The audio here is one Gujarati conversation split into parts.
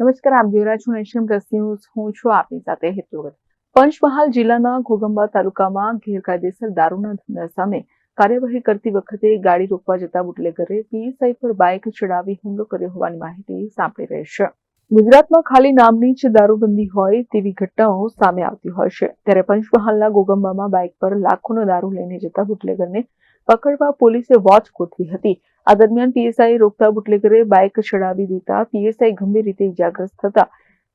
નમસ્કાર, આપ જોઈ રહ્યા છો નેશન પ્લસ ન્યૂઝ. હું છું આપની સાથે હેતુગત પંચમહાલ જિલ્લાના ઘોગંબા તાલુકામાં ગેરકાયદેસર દારૂના ધંધા સામે કાર્યવાહી કરતી વખતે ગાડી રોકવા જતા બુટલેગરે પીએસઆઈ પર બાઇક ચડાવી હુમલો કર્યો હોવાની માહિતી સાંપડી રહી છે. ગુજરાતમાં ખાલી નામની જ દારૂબંધી હોય તેવી ઘટનાઓ સામે આવતી હોય છે. ત્યારે પંચમહાલના ગોગંબામાં બાઇક પર લાખોનો દારૂ લઈને જતા બુટલેગરને પકડવા પોલીસે વોચ ગોઠવી હતી. આ દરમિયાન પીએસઆઈ રોકતા બુટલેગરે બાઇક ચડાવી દેતા પીએસઆઈ ગંભીર રીતે ઇજાગ્રસ્ત થતા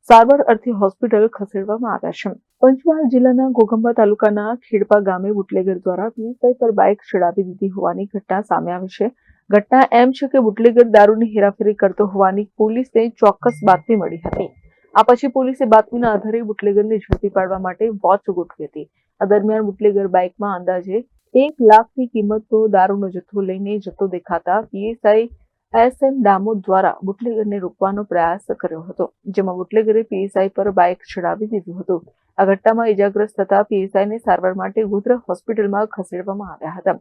સારવાર અર્થે હોસ્પિટલ ખસેડવામાં આવ્યા છે. પંચમહાલ જિલ્લાના ગોગંબા તાલુકાના ખેડપા ગામે બુટલેગર દ્વારા પીએસઆઈ પર બાઇક ચડાવી દીધી હોવાની ઘટના સામે આવી છે. ઘટના એમ છે કે બુટલેગર દારૂની હેરાફેરી કરતો હોવાની પોલીસને ચોક્કસ બાતમી મળી હતી. આ પછી પોલીસે બાતમીના આધારે બુટલેગરને ઝડપી પાડવા માટે વોચ ગોઠવી હતી. આ દરમિયાન બુટલેગર બાઇકમાં અંદાજે એક લાખની કિંમતનો દારૂનો જથ્થો લઈને જતો દેખાતા પીએસઆઈ એસ એમ દામોદ દ્વારા બુટલેગરને રોકવાનો પ્રયાસ કર્યો હતો, જેમાં બુટલેગરે પીએસઆઈ પર બાઇક ચડાવી દીધું હતું. આ ઘટનામાં ઇજાગ્રસ્ત થતા પીએસઆઈને સારવાર માટે ગોધરા હોસ્પિટલમાં ખસેડવામાં આવ્યા હતા.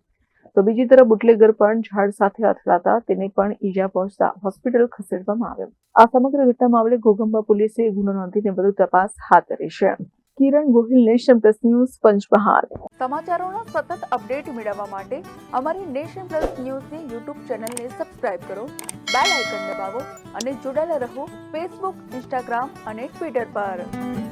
તો બીજી તરફ બુટલેગર પણ ઝાડ સાથે અથડાતા તેને પણ ઈજા પહોંચતા હોસ્પિટલ ખસેડવામાં આવ્યો. આ સમગ્ર ઘટના મામલે ઘોઘંબા પોલીસે ગુનો નોંધીને વધુ તપાસ હાથ ધરી છે. Kiran Gohil nation plus news Panchmahal. સમાચારોના સતત અપડેટ મેળવવા માટે અમારી નેશન પ્લસ ન્યૂઝની યુટ્યુબ ચેનલને સબસ્ક્રાઇબ કરો, બેલ આઇકન દબાવો અને જોડાયેલા રહો ફેસબુક, ઇન્સ્ટાગ્રામ અને ટ્વિટર પર.